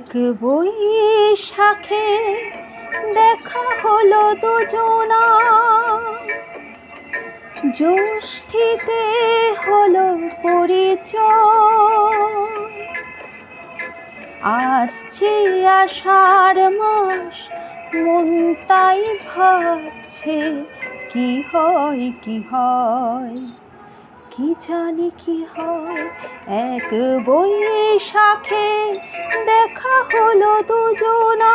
এক বৈশাখে দেখা হলো দুজনা। জ্যৈষ্ঠীতে হলো পরিচয়। আসছে মাস মন তাই ভাবছে, কি হয় কি হয়? কি জানি কি হয়? এক সাথে দেখা হলো দুজনা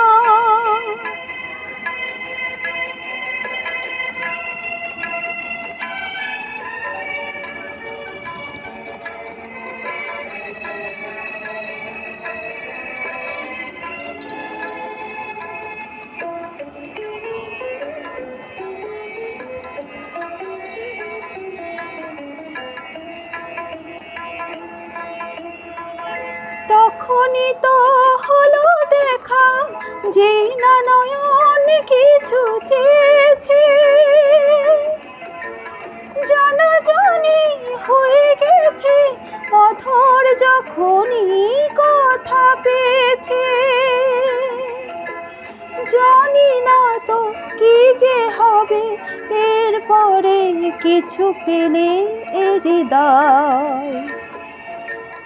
তখনই তো হলো দেখা, যে না নয়ন কিছু চেয়েছে। জানা জানি হয়ে গেছে পথর যখনই কথা পেয়েছে। জানি না তো কি যে হবে, এরপরে কিছু পেলে এ হৃদয়।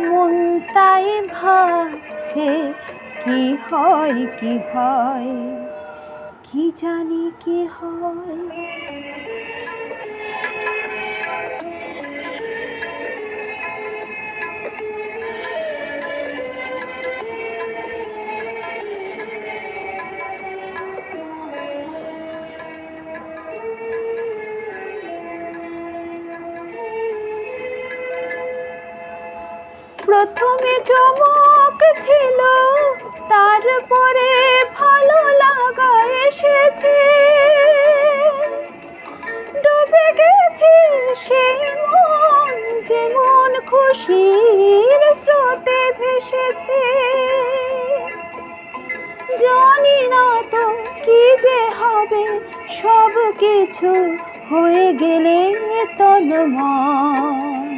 মন তাই ভাবছে কি হয় কি হয়? কি জানি কি হয়? প্রথমে চমক ছিল, তারপরে ভালো লাগা এসেছে। ডুবে গেছে সে মন যেমন খুশির স্রোতে ভেসেছে। জানি না তো কি যে হবে সব কিছু হয়ে গেলে তন্ময়।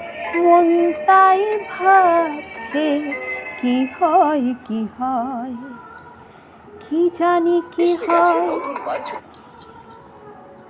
মন তাই ভাবছে কি হয় কি হয়? কি জানি কি হয়?